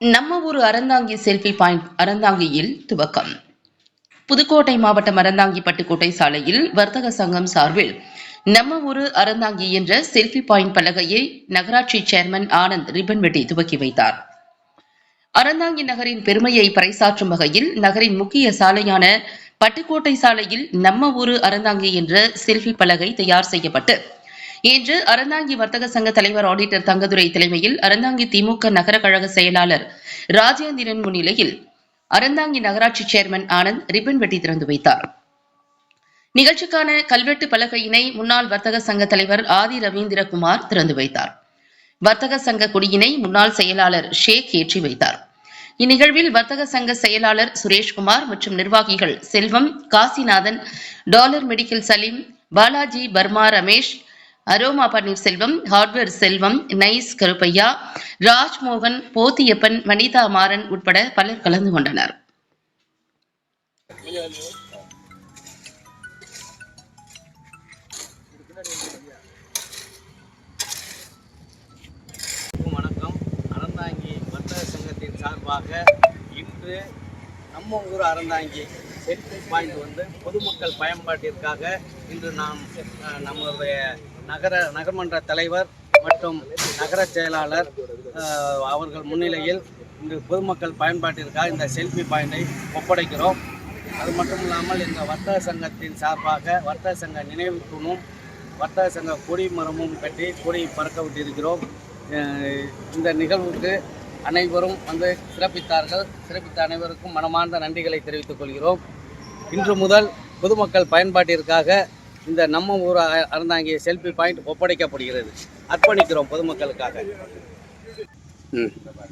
நம்ம ஊர் Aranthangi selfie point அறந்தாங்கியில் துவக்கம். புதுக்கோட்டை மாவட்டம் அறந்தாங்கி பட்டுக்கோட்டை சாலையில் வர்த்தக சங்கம் சார்பில் நம்ம ஊரு அறந்தாங்கி என்ற செல்ஃபி பாயிண்ட் பலகையை நகராட்சி சேர்மன் ஆனந்த் ரிப்பன் வெட்டி துவக்கி வைத்தார். அறந்தாங்கி நகரின் பெருமையை பறைசாற்றும் வகையில் நகரின் முக்கிய சாலையான பட்டுக்கோட்டை சாலையில் நம்ம ஊரு அறந்தாங்கி என்ற செல்ஃபி பலகை தயார் செய்யப்பட்டு இன்று அறந்தாங்கி வர்த்தக சங்க தலைவர் ஆடிட்டர் தங்கதுரை தலைமையில் அறந்தாங்கி திமுக நகர கழக செயலாளர் ராஜேந்திரன் முன்னிலையில் அறந்தாங்கி நகராட்சி சேர்மன் ஆனந்த் ரிப்பன் வெட்டி திறந்து வைத்தார். நிகழ்ச்சிக்கான கல்வெட்டு பலகையினை முன்னாள் வர்த்தக சங்க தலைவர் ஆதி ரவீந்திரகுமார் திறந்து வைத்தார். வர்த்தக சங்க கொடியினை முன்னாள் செயலாளர் ஷேக் ஏற்றி வைத்தார். இந்நிகழ்வில் வர்த்தக சங்க செயலாளர் சுரேஷ்குமார் மற்றும் நிர்வாகிகள் Selvam Kasinathan dollar medical Salim Balaji Burma Ramesh aroma Panneerselvam hardware Selvam nice Karuppaiah Rajmohan Pothiyappan Vanitha Maran உட்பட பலர் கலந்து கொண்டனர். வணக்கம். அறந்தாங்கி வர்த்தக சங்கத்தின் சார்பாக இன்று நம்ம ஊர் அறந்தாங்கி செல்ஃபி பாயிண்ட் வந்து பொதுமக்கள் பயன்பாட்டிற்காக இன்று நாம் நம்மளுடைய நகர நகர்மன்ற தலைவர் மற்றும் நகர செயலாளர் அவர்கள் முன்னிலையில் இன்று பொதுமக்கள் பயன்பாட்டிற்காக இந்த செல்ஃபி பாயிண்டை ஒப்படைக்கிறோம். அது மட்டும் இல்லாமல் இந்த வர்த்தக சங்கத்தின் சார்பாக வர்த்தக சங்க நினைவு தூணும் வர்த்தக சங்க கொடி மரமும் கட்டி கொடி பறக்க விட்டிருக்கிறோம். இந்த நிகழ்வுக்கு அனைவரும் வந்து சிறப்பித்தார்கள். சிறப்பித்த அனைவருக்கும் மனமார்ந்த நன்றிகளை தெரிவித்துக் கொள்கிறோம். இன்று முதல் பொதுமக்கள் பயன்பாட்டிற்காக இந்த நம்ம ஊர் அ- அறந்தாங்கிய செல்ஃபி பாயிண்ட் ஒப்படைக்கப்படுகிறது. அர்ப்பணிக்கிறோம் பொதுமக்களுக்காக.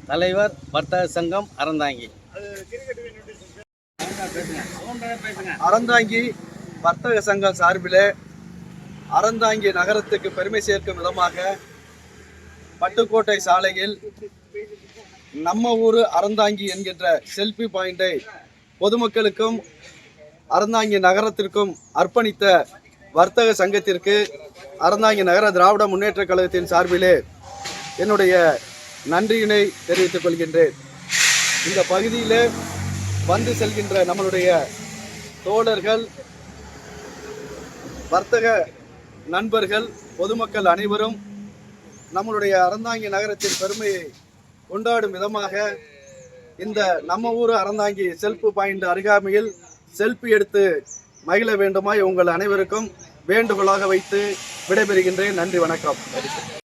தலைவர் வர்த்தக சங்கம் அறந்தாங்கி அறந்தாங்கி வர்த்தக சங்கம் சார்பில் அறந்தாங்கி நகரத்துக்கு பெருமை சேர்க்கும் விதமாக பட்டுக்கோட்டை சாலையில் நம்ம ஊர் அறந்தாங்கி என்கின்ற செல்ஃபி பாயிண்டை பொதுமக்களுக்கும் அறந்தாங்கி நகரத்திற்கும் அர்ப்பணித்த வர்த்தக சங்கத்திற்கு அறந்தாங்கி நகர திராவிட முன்னேற்ற கழகத்தின் சார்பிலே என்னுடைய நன்றியினை தெரிவித்துக் கொள்கின்றேன். இந்த பகுதியிலே வந்து செல்கின்ற நம்மளுடைய தோழர்கள் வர்த்தக நண்பர்கள் பொதுமக்கள் அனைவரும் நம்மளுடைய அறந்தாங்கி நகரத்தின் பெருமையை கொண்டாடும் விதமாக இந்த நம்ம ஊர் அறந்தாங்கி செல்ஃபு பாயிண்ட் அருகாமையில் செல்ஃபி எடுத்து மகிழ வேண்டுமாய் உங்கள் அனைவருக்கும் வேண்டுகோளாக வைத்து விடைபெறுகின்றேன். நன்றி வணக்கம்.